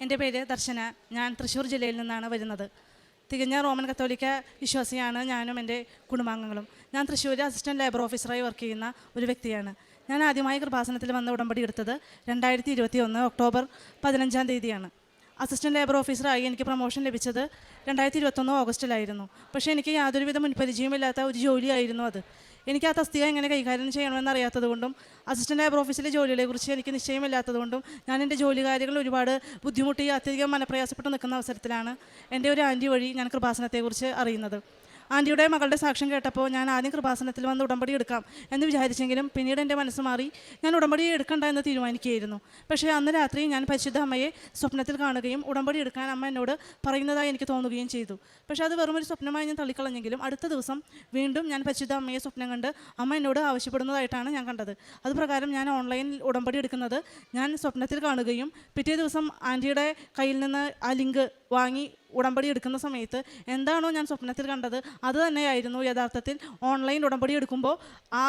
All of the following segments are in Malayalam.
എന്റെ പേര് ദർശന. ഞാൻ തൃശ്ശൂർ ജില്ലയിൽ നിന്നാണ് വരുന്നത്. തികഞ്ഞ റോമൻ കത്തോലിക്ക വിശ്വാസിയാണ് ഞാനും എന്റെ കുടുംബാംഗങ്ങളും. ഞാൻ തൃശ്ശൂർ അസിസ്റ്റന്റ് ലേബർ ഓഫീസറായി വർക്ക് ചെയ്യുന്ന ഒരു വ്യക്തിയാണ്. ഞാൻ ആദ്യമായി കൃപാസനത്തിൽ വന്ന ഉടമ്പടി എടുത്തത് രണ്ടായിരത്തി ഇരുപത്തി ഒന്ന് ഒക്ടോബർ പതിനഞ്ചാം തീയതിയാണ്. അസിസ്റ്റന്റ് ലേബർ ഓഫീസറായി എനിക്ക് പ്രൊമോഷൻ ലഭിച്ചത് രണ്ടായിരത്തി ഇരുപത്തൊന്ന് ഓഗസ്റ്റിലായിരുന്നു. പക്ഷേ എനിക്ക് യാതൊരുവിധ മുൻപരിചയമില്ലാത്ത ഒരു ജോലിയായിരുന്നു അത്. എനിക്ക് ആ തസ്തിക എങ്ങനെ കൈകാര്യം ചെയ്യണമെന്ന് അറിയാത്തത് കൊണ്ടും അസിസ്റ്റന്റ് ലേബർ ഓഫീസിലെ ജോലികളെക്കുറിച്ച് എനിക്ക് നിശ്ചയമില്ലാത്തത് കൊണ്ടും ഞാൻ എന്റെ ജോലി കാര്യങ്ങൾ ഒരുപാട് ബുദ്ധിമുട്ടി അത്യധികം മനപ്രയാസപ്പെട്ട് നിൽക്കുന്ന അവസരത്തിലാണ് എന്റെ ഒരു ആന്റി വഴി ഞാൻ കൃപാസനത്തെക്കുറിച്ച് അറിയുന്നത്. ആന്റിയുടെ മകളുടെ സാക്ഷ്യം കേട്ടപ്പോൾ ഞാൻ ആദ്യം കൃപാസനത്തിൽ വന്ന് ഉടമ്പടി എടുക്കാം എന്ന് വിചാരിച്ചെങ്കിലും പിന്നീട് എന്റെ മനസ്സ് മാറി. ഞാൻ ഉടമ്പടി എടുക്കണ്ട എന്ന് തീരുമാനിക്കുകയായിരുന്നു. പക്ഷേ അന്ന് രാത്രി ഞാൻ പരിശുദ്ധ അമ്മയെ സ്വപ്നത്തിൽ കാണുകയും ഉടമ്പടി എടുക്കാൻ അമ്മ എന്നോട് പറയുന്നതായി എനിക്ക് തോന്നുകയും ചെയ്തു. പക്ഷേ അത് വെറുമൊരു സ്വപ്നമായി ഞാൻ തള്ളിക്കളഞ്ഞെങ്കിലും അടുത്ത ദിവസം വീണ്ടും ഞാൻ പരിശുദ്ധ അമ്മയെ സ്വപ്നം കണ്ട് അമ്മ എന്നോട് ആവശ്യപ്പെടുന്നതായിട്ടാണ് ഞാൻ കണ്ടത്. അത് പ്രകാരം ഞാൻ ഓൺലൈനിൽ ഉടമ്പടി എടുക്കുന്നത് ഞാൻ സ്വപ്നത്തിൽ കാണുകയും പിറ്റേ ദിവസം ആന്റിയുടെ കയ്യിൽ നിന്ന് ആ ലിങ്ക് വാങ്ങി ഉടമ്പടി എടുക്കുന്ന സമയത്ത് എന്താണോ ഞാൻ സ്വപ്നത്തിൽ കണ്ടത് അത് തന്നെയായിരുന്നു യഥാർത്ഥത്തിൽ ഓൺലൈൻ ഉടമ്പടി എടുക്കുമ്പോൾ ആ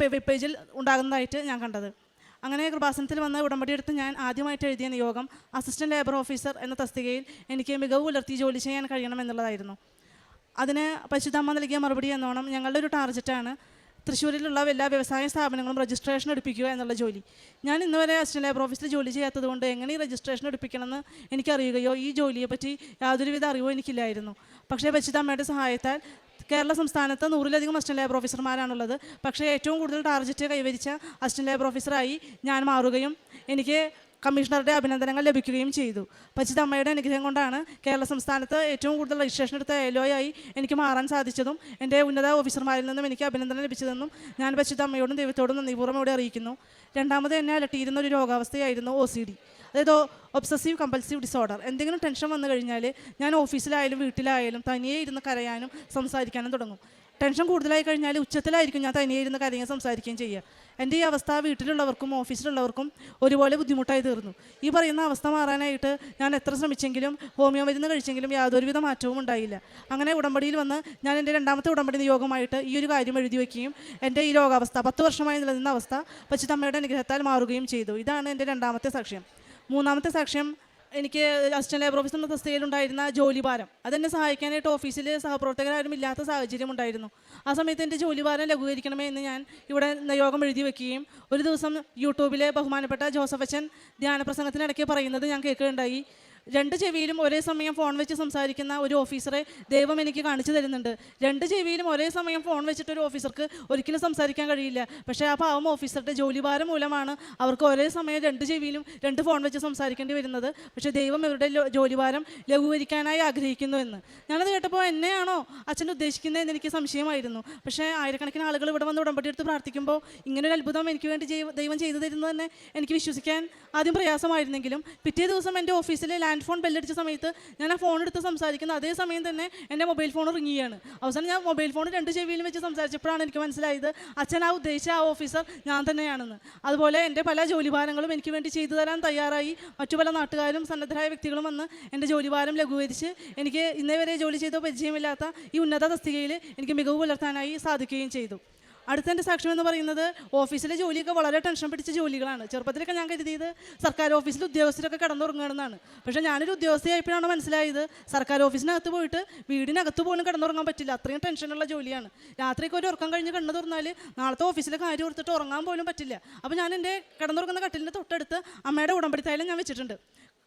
വെബ് പേജിൽ ഉണ്ടാകുന്നതായിട്ട് ഞാൻ കണ്ടത്. അങ്ങനെ കൃപാസനത്തിൽ വന്ന ഉടമ്പടി എടുത്ത് ഞാൻ ആദ്യമായിട്ട് എഴുതിയ നിയോഗം അസിസ്റ്റന്റ് ലേബർ ഓഫീസർ എന്ന തസ്തികയിൽ എനിക്ക് മികവ് പുലർത്തി ജോലി ചെയ്യാൻ കഴിയണം എന്നുള്ളതായിരുന്നു. അതിന് പരിശുദ്ധമ്മ നൽകിയ മറുപടി എന്നോണം ഞങ്ങളുടെ ഒരു ടാർഗറ്റാണ് തൃശ്ശൂരിലുള്ള എല്ലാ വ്യവസായ സ്ഥാപനങ്ങളും രജിസ്ട്രേഷൻ എടുപ്പിക്കുക എന്നുള്ള ജോലി. ഞാൻ ഇന്ന് വരെ അസിസ്റ്റന്റ് ലേബർ ഓഫീസിൽ ജോലി ചെയ്യാത്തതുകൊണ്ട് എങ്ങനെ ഈ രജിസ്ട്രേഷൻ എടുപ്പിക്കണമെന്ന് എനിക്കറിയുകയോ ഈ ജോലിയെപ്പറ്റി യാതൊരുവിധ അറിവോ എനിക്കില്ലായിരുന്നു. പക്ഷേ വെച്ചിതമ്മയുടെ സഹായത്താൽ കേരള സംസ്ഥാനത്ത് നൂറിലധികം അസിസ്റ്റന്റ് ലേബർ ഓഫീസർമാരാണുള്ളത് പക്ഷേ ഏറ്റവും കൂടുതൽ ടാർജറ്റ് കൈവരിച്ച അസിസ്റ്റന്റ് ലേബർ ഓഫീസറായി ഞാൻ മാറുകയും എനിക്ക് കമ്മീഷണറുടെ അഭിനന്ദനങ്ങൾ ലഭിക്കുകയും ചെയ്തു. പച്ചിതമ്മയുടെ അനുഗ്രഹം കൊണ്ടാണ് കേരള സംസ്ഥാനത്ത് ഏറ്റവും കൂടുതൽ രജിസ്ട്രേഷൻ എടുത്ത എലോയായി എനിക്ക് മാറാൻ സാധിച്ചതും എന്റെ ഉന്നത ഓഫീസർമാരിൽ നിന്നും എനിക്ക് അഭിനന്ദനം ലഭിച്ചതെന്നും ഞാൻ പച്ചിതമ്മയോടും ദൈവത്തോടും നന്ദിപൂർവം അറിയിക്കുന്നു. രണ്ടാമത് എന്നെ അലട്ടിയിരുന്ന ഒരു രോഗാവസ്ഥയായിരുന്നു ഒ സി ഡി അതായത് ഒബ്സസീവ് കമ്പൽസീവ് ഡിസോർഡർ എന്തെങ്കിലും ടെൻഷൻ വന്നു കഴിഞ്ഞാൽ ഞാൻ ഓഫീസിലായാലും വീട്ടിലായാലും തനിയെ ഇരുന്ന് കരയാനും സംസാരിക്കാനും തുടങ്ങും. ടെൻഷൻ കൂടുതലായി കഴിഞ്ഞാൽ ഉച്ചത്തിലായിരിക്കും ഞാൻ തനിയെ ഇരുന്ന് കാര്യങ്ങൾ സംസാരിക്കുകയും ചെയ്യുക. എന്റെ ഈ അവസ്ഥ വീട്ടിലുള്ളവർക്കും ഓഫീസിലുള്ളവർക്കും ഒരുപോലെ ബുദ്ധിമുട്ടായി തീർന്നു. ഈ പറയുന്ന അവസ്ഥ മാറാനായിട്ട് ഞാൻ എത്ര ശ്രമിച്ചെങ്കിലും ഹോമിയോ മരുന്ന് കഴിച്ചെങ്കിലും യാതൊരുവിധ മാറ്റവും ഉണ്ടായില്ല. അങ്ങനെ ഉടമ്പടിയിൽ വന്ന് ഞാൻ എന്റെ രണ്ടാമത്തെ ഉടമ്പടി നിയോഗമായിട്ട് ഈ ഒരു കാര്യം എഴുതി വയ്ക്കുകയും എന്റെ ഈ രോഗാവസ്ഥ പത്ത് വർഷമായി നിലനിന്ന അവസ്ഥ പച്ചിത്തമ്മയുടെ അനുഗ്രഹത്താൽ മാറുകയും ചെയ്തു. ഇതാണ് എന്റെ രണ്ടാമത്തെ സാക്ഷ്യം. മൂന്നാമത്തെ സാക്ഷ്യം എനിക്ക് അസിസ്റ്റന്റ് ലേബർ ഓഫീസർ എന്ന തസ്തികയിലുണ്ടായിരുന്ന ജോലി ഭാരം. അതെന്നെ സഹായിക്കാനായിട്ട് ഓഫീസിൽ സഹപ്രവർത്തകരാരും ഇല്ലാത്ത സാഹചര്യം ഉണ്ടായിരുന്നു. ആ സമയത്ത് എന്റെ ജോലി ഭാരം ലഘൂകരിക്കണമേ എന്ന് ഞാൻ ഇവിടെ നിയോഗം എഴുതി വെക്കുകയും ഒരു ദിവസം യൂട്യൂബിലെ ബഹുമാനപ്പെട്ട ജോസഫ് അച്ഛൻ ധ്യാന പ്രസംഗത്തിനിടയ്ക്ക് പറയുന്നത് ഞാൻ കേൾക്കുകയുണ്ടായി. രണ്ട് ചെവിയിലും ഒരേ സമയം ഫോൺ വെച്ച് സംസാരിക്കുന്ന ഒരു ഓഫീസറെ ദൈവം എനിക്ക് കാണിച്ചു തരുന്നുണ്ട്. രണ്ട് ചെവിയിലും ഒരേ സമയം ഫോൺ വെച്ചിട്ട് ഒരു ഓഫീസർക്ക് ഒരിക്കലും സംസാരിക്കാൻ കഴിയില്ല. പക്ഷേ ആ പാവം ഓഫീസറുടെ ജോലിഭാരം മൂലമാണ് അവർക്ക് ഒരേ സമയം രണ്ട് ചെവിയിലും രണ്ട് ഫോൺ വെച്ച് സംസാരിക്കേണ്ടി വരുന്നത്. പക്ഷേ ദൈവം ഇവരുടെ ജോലിഭാരം ലഘൂകരിക്കാനായി ആഗ്രഹിക്കുന്നു എന്ന്. ഞാനത് കേട്ടപ്പോൾ എന്നെയാണോ അച്ഛൻ ഉദ്ദേശിക്കുന്നതെന്ന് എനിക്ക് സംശയമായിരുന്നു. പക്ഷേ ആയിരക്കണക്കിന് ആളുകൾ ഇവിടെ വന്ന് ഉടമ്പടി എടുത്ത് പ്രാർത്ഥിക്കുമ്പോൾ ഇങ്ങനൊരു അത്ഭുതം എനിക്ക് വേണ്ടി ദൈവം ചെയ്തു തരുന്നത് തന്നെ എനിക്ക് വിശ്വസിക്കാൻ ആദ്യം പ്രയാസമായിരുന്നെങ്കിലും പിറ്റേ ദിവസം എന്റെ ഓഫീസിലെ ലാൻഡ് ഫോൺ ബെല്ലടിച്ച സമയത്ത് ഞാൻ ആ ഫോൺ എടുത്ത് സംസാരിക്കുന്ന. അതേ സമയം തന്നെ എന്റെ മൊബൈൽ ഫോൺ റിങ്ങിയാണ് അവസാനം ഞാൻ മൊബൈൽ ഫോൺ രണ്ട് ചെവിയിലും വെച്ച് സംസാരിച്ചപ്പോഴാണ് എനിക്ക് മനസ്സിലായത് അച്ഛൻ ആ ഉദ്ദേശിച്ച ആ ഓഫീസർ ഞാൻ തന്നെയാണെന്ന്. അതുപോലെ എന്റെ പല ജോലിഭാരങ്ങളും എനിക്ക് വേണ്ടി ചെയ്തു തരാൻ തയ്യാറായി. മറ്റു പല നാട്ടുകാരും സന്നദ്ധരായ വ്യക്തികളും വന്ന് എന്റെ ജോലിഭാരം ലഘൂകരിച്ച് എനിക്ക് ഇന്നേ വരെ ജോലി ചെയ്തോ പരിചയമില്ലാത്ത ഈ ഉന്നത തസ്തികയിൽ എനിക്ക് മികവ് പുലർത്താനായി സാധിക്കുകയും ചെയ്തു. അടുത്ത എന്റെ സാക്ഷ്യം എന്ന് പറയുന്നത് ഓഫീസിലെ ജോലിയൊക്കെ വളരെ ടെൻഷൻ പിടിച്ച ജോലികളാണ്. ചെറുപ്പത്തിലൊക്കെ ഞാൻ കരുതിയത് സർക്കാർ ഓഫീസിൽ ഉദ്യോഗസ്ഥരൊക്കെ കിടന്നുറങ്ങണമെന്നാണ് പക്ഷേ ഞാനൊരു ഉദ്യോഗസ്ഥയായപ്പോഴാണ് മനസ്സിലായത് സർക്കാർ ഓഫീസിനകത്ത് പോയിട്ട് വീടിനകത്ത് പോലും കിടന്നുറങ്ങാൻ പറ്റില്ല. അത്രയും ടെൻഷനുള്ള ജോലിയാണ്. രാത്രിയൊക്കെ ഒരു ഉറക്കം കഴിഞ്ഞ് കണ്ണു തുറന്നാൽ നാളത്തെ ഓഫീസിലെ കാര്യം ഓർത്തിട്ട് ഉറങ്ങാൻ പോലും പറ്റില്ല. അപ്പോൾ ഞാൻ എന്റെ കിടന്നുറങ്ങുന്ന കട്ടിലിന്റെ തൊട്ടടുത്ത് അമ്മയുടെ ഉടമ്പടി തൈലം ഞാൻ വെച്ചിട്ടുണ്ട്.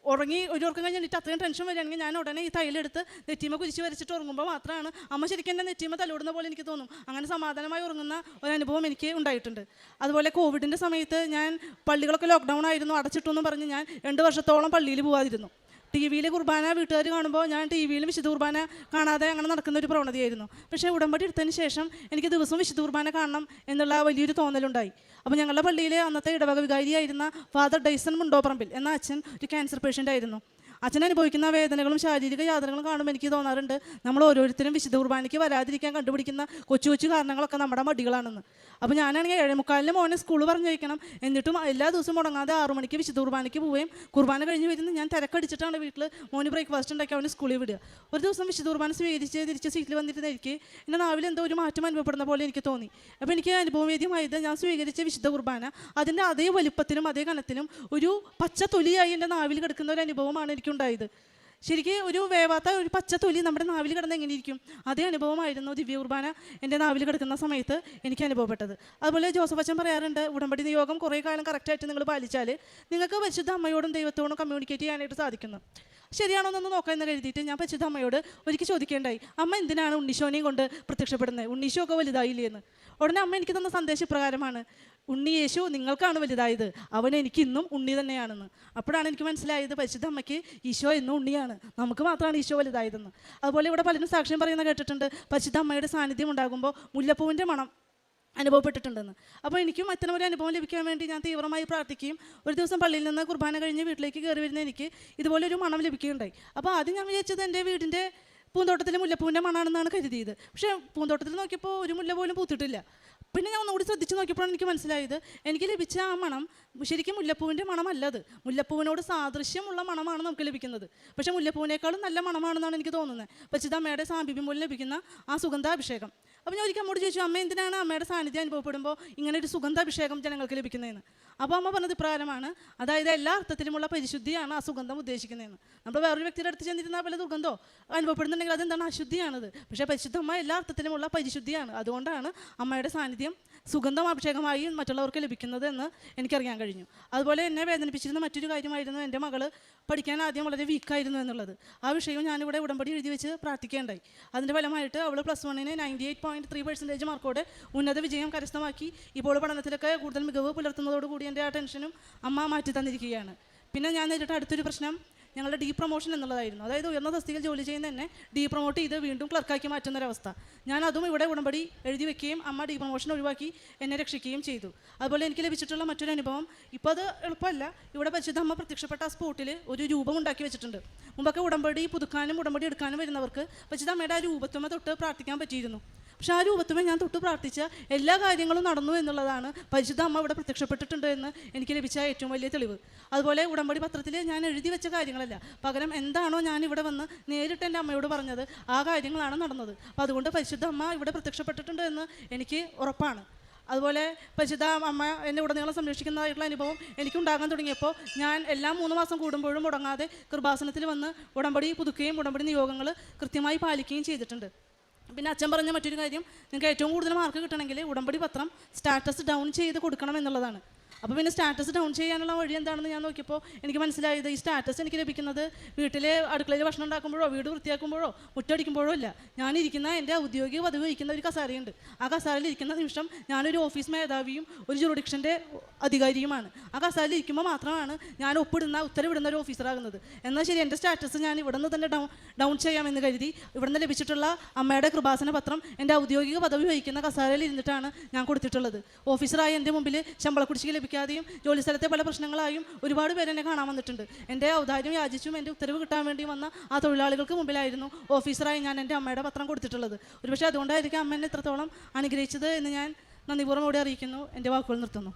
ഉറങ്ങി ഒരു ഉറക്കം കഴിഞ്ഞിട്ട് അത്രയും ടെൻഷൻ വരികയാണെങ്കിൽ ഞാൻ ഉടനെ ഈ തൈലെടുത്ത് നെറ്റീമ കുരിച്ച് വരച്ചിട്ട് ഉറങ്ങുമ്പോൾ മാത്രമാണ് അമ്മ ശരിക്കും എന്റെ നെറ്റീമ തലോടുന്ന പോലെ എനിക്ക് തോന്നും. അങ്ങനെ സമാധാനമായി ഉറങ്ങുന്ന ഒരു അനുഭവം എനിക്ക് ഉണ്ടായിട്ടുണ്ട്. അതുപോലെ കോവിഡിന്റെ സമയത്ത് ഞാൻ പള്ളികളൊക്കെ ലോക്ക്ഡൗൺ ആയിരുന്നു അടച്ചിട്ടു എന്ന് പറഞ്ഞ് ഞാൻ രണ്ട് വർഷത്തോളം പള്ളിയിൽ പോകാതിരുന്നു ടി വിയിൽ കുർബാന വീട്ടുകാർ കാണുമ്പോൾ ഞാൻ ടി വിയിലും വിശുദ്ധ കുർബാന കാണാതെ അങ്ങനെ നടക്കുന്ന ഒരു പ്രവണതയായിരുന്നു. പക്ഷേ ഉടമ്പടി എടുത്തതിന് ശേഷം എനിക്ക് ദിവസവും വിശുദ്ധ കുർബാന കാണണം എന്നുള്ള വലിയൊരു തോന്നലുണ്ടായി. അപ്പോൾ ഞങ്ങളുടെ പള്ളിയിലെ അന്നത്തെ ഇടവക വികാരിയായിരുന്ന ഫാദർ ഡൈസൺ മുണ്ടോപ്പറമ്പിൽ എന്ന അച്ഛൻ ഒരു ക്യാൻസർ പേഷ്യന്റ് ആയിരുന്നു. അച്ഛൻ അനുഭവിക്കുന്ന വേദനകളും ശാരീരിക യാതനകളും കാണുമ്പോൾ എനിക്ക് തോന്നാറുണ്ട്. നമ്മൾ ഓരോരുത്തരും വിശുദ്ധ കുർബാനയ്ക്ക് വരാതിരിക്കാൻ കണ്ടുപിടിക്കുന്ന കൊച്ചു കൊച്ചു കാരണങ്ങളൊക്കെ നമ്മുടെ മടികളാണെന്ന്. അപ്പോൾ ഞാനാണെങ്കിൽ ഏഴേമുക്കാലിന് മോനെ സ്കൂൾ പറഞ്ഞയക്കണം. എന്നിട്ടും എല്ലാ ദിവസവും മുടങ്ങാതെ ആറു മണിക്ക് വിശുദ്ധ കുർബാനയ്ക്ക് പോവുകയും കുർബാന കഴിഞ്ഞ് വരുന്ന ഞാൻ തിരക്കടിച്ചിട്ടാണ് വീട്ടിൽ മോന് ബ്രേക്ക്ഫാസ്റ്റ് ഉണ്ടാക്കി അവന് സ്കൂളിൽ വിടുക. ഒരു ദിവസം വിശുദ്ധ കുർബാന സ്വീകരിച്ച് തിരിച്ച് സീറ്റിൽ വന്നിരുന്ന എനിക്ക് എന്റെ നാവിൽ എന്തോ ഒരു മാറ്റം അനുഭവപ്പെടുന്ന പോലെ എനിക്ക് തോന്നി. അപ്പോൾ എനിക്ക് അനുഭവവേദ്യമായത് ഞാൻ സ്വീകരിച്ച വിശുദ്ധ കുർബാന അതിന്റെ അതേ വലുപ്പത്തിലും അതേ കനത്തിലും ഒരു പച്ച തൊലിയായി എന്റെ നാവിൽ കിടക്കുന്ന ഒരു അനുഭവമാണ് എനിക്കുണ്ടായത് ശരിക്കും ഒരു വേവാത്ത ഒരു പച്ച തൊലി നമ്മുടെ നാവിൽ കിടന്ന് എങ്ങനെ ഇരിക്കും അതേ അനുഭവമായിരുന്നു ദിവ്യ കുർബാന എന്റെ നാവിൽ കിടക്കുന്ന സമയത്ത് എനിക്ക് അനുഭവപ്പെട്ടത്. അതുപോലെ ജോസഫ് അച്ഛൻ പറയാറുണ്ട് ഉടമ്പടി നിയോഗം കുറേ കാലം കറക്റ്റായിട്ട് നിങ്ങൾ പാലിച്ചാൽ നിങ്ങൾക്ക് പരിശുദ്ധ അമ്മയോടും ദൈവത്തോടും കമ്മ്യൂണിക്കേറ്റ് ചെയ്യാനായിട്ട് സാധിക്കുന്നു. ശരിയാണോ എന്നൊന്ന് നോക്കാം എന്ന് കരുതിയിട്ട് ഞാൻ പരിശുദ്ധ അമ്മയോട് ഒരിക്കൽ ചോദിക്കേണ്ടായി അമ്മ എന്തിനാണ് ഉണ്ണീശോനെയും കൊണ്ട് പ്രത്യക്ഷപ്പെടുന്നത്? ഉണ്ണീശോ ഒക്കെ വലുതായില്ലേ എന്ന്? ഉടനെ അമ്മ എനിക്ക് തന്ന സന്ദേശം ഇപ്രകാരമാണ് ഉണ്ണി യേശു നിങ്ങൾക്കാണ് വലുതായത്. അവൻ എനിക്ക് ഇന്നും ഉണ്ണി തന്നെയാണെന്ന്. അപ്പോഴാണ് എനിക്ക് മനസ്സിലായത് പരിശുദ്ധ അമ്മയ്ക്ക് ഈശോ എന്നും ഉണ്ണിയാണ്. നമുക്ക് മാത്രമാണ് ഈശോ വലുതായതെന്ന്. അതുപോലെ ഇവിടെ പലരും സാക്ഷ്യം പറയുന്ന കേട്ടിട്ടുണ്ട്. പരിശുദ്ധ അമ്മയുടെ സാന്നിധ്യം ഉണ്ടാകുമ്പോൾ മുല്ലപ്പൂവിന്റെ മണം അനുഭവപ്പെട്ടിട്ടുണ്ടെന്ന്. അപ്പോൾ എനിക്കും അത്തരം ഒരു അനുഭവം ലഭിക്കാൻ വേണ്ടി ഞാൻ തീവ്രമായി പ്രാർത്ഥിക്കുകയും ഒരു ദിവസം പള്ളിയിൽ നിന്ന് കുർബാന കഴിഞ്ഞ് വീട്ടിലേക്ക് കയറി വരുന്ന എനിക്ക് ഇതുപോലെ ഒരു മണം ലഭിക്കുകയുണ്ടായി. അപ്പോൾ ആദ്യം ഞാൻ വിചാരിച്ചത് എന്റെ വീടിന്റെ പൂന്തോട്ടത്തിലെ മുല്ലപ്പൂവിന്റെ മണമാണെന്നാണ് കരുതിയത്. പക്ഷേ പൂന്തോട്ടത്തിൽ നോക്കിയപ്പോൾ ഒരു മുല്ല പോലും പൂത്തിട്ടില്ല. പിന്നെ ഞാൻ ഒന്നുകൂടി ശ്രദ്ധിച്ച് നോക്കിയപ്പോഴാണ് എനിക്ക് മനസ്സിലായത്. എനിക്ക് ലഭിച്ച ആ മണം ശരിക്കും മുല്ലപ്പൂവിന്റെ മണമല്ല അത് മുല്ലപ്പൂവിനോട് സാദൃശ്യമുള്ള മണമാണ് നമുക്ക് ലഭിക്കുന്നത്. പക്ഷേ മുല്ലപ്പൂവിനേക്കാളും നല്ല മണമാണെന്നാണ് എനിക്ക് തോന്നുന്നത്. പച്ചിതമ്മയുടെ സാമീപ്യം മൂലം ലഭിക്കുന്ന ആ സുഗന്ധാഭിഷേകം. അപ്പോൾ ഞാൻ ഒരിക്കൽ അമ്മോട് ചോദിച്ചു അമ്മ എന്തിനാണ് അമ്മയുടെ സാന്നിധ്യം അനുഭവപ്പെടുമ്പോൾ ഇങ്ങനെ ഒരു സുഗന്ധാഭിഷേകം ജനങ്ങൾക്ക് ലഭിക്കുന്നതെന്ന്? അപ്പോൾ അമ്മ പറഞ്ഞത് ഇപ്രകാരമാണ്. അതായത് എല്ലാ അർത്ഥത്തിലുമുള്ള പരിശുദ്ധിയാണ് ആ സുഗന്ധം ഉദ്ദേശിക്കുന്നതെന്ന്. നമ്മൾ വേറൊരു വ്യക്തിയുടെ അടുത്ത് ചെന്നിരുന്നാൽ പല ദുർഗന്ധോ അനുഭവപ്പെടുന്നുണ്ടെങ്കിൽ അതെന്താണ്? അശുദ്ധിയാണത്. പക്ഷേ പരിശുദ്ധമ്മ എല്ലാ അർത്ഥത്തിലുമുള്ള പരിശുദ്ധിയാണ്. അതുകൊണ്ടാണ് അമ്മയുടെ സാന്നിധ്യം സുഗന്ധം അഭിഷേകമായി മറ്റുള്ളവർക്ക് ലഭിക്കുന്നത് എന്ന് എനിക്കറിയാൻ കഴിഞ്ഞു. അതുപോലെ എന്നെ വേദനിപ്പിച്ചിരുന്ന മറ്റൊരു കാര്യമായിരുന്നു എന്റെ മകൾ പഠിക്കാൻ ആദ്യം വളരെ വീക്കായിരുന്നു എന്നുള്ളത്. ആ വിഷയവും ഞാനിവിടെ ഉടമ്പടി എഴുതി വെച്ച് പ്രാർത്ഥിക്കേണ്ടായി അതിന്റെ ഫലമായിട്ട് അവൾ പ്ലസ് വണ്ണിന് ninety eight point three percentage മാർക്കോടെ ഉന്നത വിജയം കരസ്ഥമാക്കി ഇപ്പോൾ പഠനത്തിലൊക്കെ കൂടുതൽ മികവ് പുലർത്തുന്നതോടുകൂടി എന്റെ ആ ടെൻഷനും അമ്മ മാറ്റി തന്നിരിക്കുകയാണ്. പിന്നെ ഞാൻ നേരിട്ട അടുത്തൊരു പ്രശ്നം ഞങ്ങളുടെ ഡീ പ്രൊമോഷൻ എന്നുള്ളതായിരുന്നു. അതായത് ഉയർന്ന തസ്തികയിൽ ജോലി ചെയ്യുന്ന തന്നെ ഡീ പ്രൊമോട്ട് ചെയ്ത് വീണ്ടും ക്ലർക്കാക്കി മാറ്റുന്ന ഒരവസ്ഥ ഞാൻ അതും ഇവിടെ ഉടമ്പടി എഴുതി വെക്കുകയും അമ്മ ഡീ പ്രൊമോഷൻ ഒഴിവാക്കി എന്നെ രക്ഷിക്കുകയും ചെയ്തു. അതുപോലെ എനിക്ക് ലഭിച്ചിട്ടുള്ള മറ്റൊരു അനുഭവം ഇപ്പോൾ അത് എളുപ്പമല്ല. ഇവിടെ പരിശുദ്ധ അമ്മ പ്രത്യക്ഷപ്പെട്ട ആ സ്പോട്ടിൽ ഒരു രൂപം ഉണ്ടാക്കി വെച്ചിട്ടുണ്ട്. മുമ്പൊക്കെ ഉടമ്പടി പുതുക്കാനും ഉടമ്പടി എടുക്കാനും വരുന്നവർക്ക് പരിശുദ്ധ അമ്മയുടെ ആ രൂപത്തുമ തൊട്ട് പ്രാർത്ഥിക്കാൻ പറ്റിയിരുന്നു. പക്ഷെ ആ രൂപത്തുമേ ഞാൻ തൊട്ട് പ്രാർത്ഥിച്ച എല്ലാ കാര്യങ്ങളും നടന്നു എന്നുള്ളതാണ് പരിശുദ്ധ അമ്മ ഇവിടെ പ്രത്യക്ഷപ്പെട്ടിട്ടുണ്ട് എന്ന് എനിക്ക് ലഭിച്ച ഏറ്റവും വലിയ തെളിവ്. അതുപോലെ ഉടമ്പടി പത്രത്തിൽ ഞാൻ എഴുതി വെച്ച കാര്യങ്ങളല്ല. പകരം എന്താണോ ഞാൻ ഇവിടെ വന്ന് നേരിട്ട് എന്റെ അമ്മയോട് പറഞ്ഞത് ആ കാര്യങ്ങളാണ് നടന്നത്. അപ്പോൾ അതുകൊണ്ട് പരിശുദ്ധ അമ്മ ഇവിടെ പ്രത്യക്ഷപ്പെട്ടിട്ടുണ്ട് എന്ന് എനിക്ക് ഉറപ്പാണ്. അതുപോലെ പരിശുദ്ധ അമ്മ എന്നെ ഉടനീളം സംരക്ഷിക്കുന്നതായിട്ടുള്ള അനുഭവം എനിക്കുണ്ടാകാൻ തുടങ്ങിയപ്പോൾ ഞാൻ എല്ലാ മൂന്ന് മാസം കൂടുമ്പോഴും മുടങ്ങാതെ കൃപാസനത്തിൽ വന്ന് ഉടമ്പടി പുതുക്കുകയും ഉടമ്പടി നിയോഗങ്ങൾ കൃത്യമായി പാലിക്കുകയും ചെയ്തിട്ടുണ്ട്. പിന്നെ അച്ഛൻ പറഞ്ഞ മറ്റൊരു കാര്യം നിങ്ങൾക്ക് ഏറ്റവും കൂടുതൽ മാർക്ക് കിട്ടണമെങ്കിൽ ഉടമ്പടി പത്രം സ്റ്റാറ്റസ് ഡൗൺ ചെയ്ത് കൊടുക്കണം എന്നുള്ളതാണ്. അപ്പോൾ പിന്നെ സ്റ്റാറ്റസ് ഡൗൺ ചെയ്യാനുള്ള വഴി എന്താണെന്ന് ഞാൻ നോക്കിയപ്പോൾ എനിക്ക് മനസ്സിലായത് ഈ സ്റ്റാറ്റസ് എനിക്ക് ലഭിക്കുന്നത് വീട്ടിലെ അടുക്കളയിൽ ഭക്ഷണം ഉണ്ടാക്കുമ്പോഴോ വീട് വൃത്തിയാക്കുമ്പോഴോ മുറ്റടിക്കുമ്പോഴോ ഇല്ല. ഞാനിരിക്കുന്ന എന്റെ ഔദ്യോഗിക പദവി വഹിക്കുന്ന ഒരു കസാരയുണ്ട്. ആ കസാരയിൽ ഇരിക്കുന്ന നിമിഷം ഞാനൊരു ഓഫീസ് മേധാവിയും ഒരു ജുറിഡിക്ഷന്റെ അധികാരിയുമാണ്. ആ കസാരയിൽ ഇരിക്കുമ്പോൾ മാത്രമാണ് ഞാൻ ഒപ്പിടുന്ന ഉത്തരവിടുന്ന ഒരു ഓഫീസറാകുന്നത് എന്നാൽ ശരി എന്റെ സ്റ്റാറ്റസ് ഞാൻ ഇവിടെ നിന്ന് തന്നെ ഡൗൺ ഡൗൺ ചെയ്യാമെന്ന് കരുതി ഇവിടെ നിന്ന് ലഭിച്ചിട്ടുള്ള അമ്മയുടെ കൃപാസന പത്രം എന്റെ ഔദ്യോഗിക പദവി വഹിക്കുന്ന കസാരയിൽ ഇരുന്നിട്ടാണ് ഞാൻ കൊടുത്തിട്ടുള്ളത്. ഓഫീസറായി എന്റെ മുമ്പിൽ ശമ്പള കുടിശ്ശിക ലഭിക്കാതെയും ജോലി സ്ഥലത്തെ പല പ്രശ്നങ്ങളായും ഒരുപാട് പേര് എന്നെ കാണാൻ വന്നിട്ടുണ്ട്. എന്റെ ഔദാര്യം യാചിച്ചും എന്റെ ഉത്തരവ് കിട്ടാൻ വേണ്ടി വന്ന ആ തൊഴിലാളികൾക്ക് മുമ്പിലായിരുന്നു ഓഫീസറായി ഞാൻ എന്റെ അമ്മയുടെ പത്രം കൊടുത്തിട്ടുള്ളത്. ഒരുപക്ഷെ അതുകൊണ്ടായിരിക്കും അമ്മ എന്നെ എത്രത്തോളം അനുഗ്രഹിച്ചത് എന്ന് ഞാൻ നന്ദിപൂർവം കൂടി അറിയിക്കുന്നു. എന്റെ വാക്കുകൾ നിർത്തുന്നു.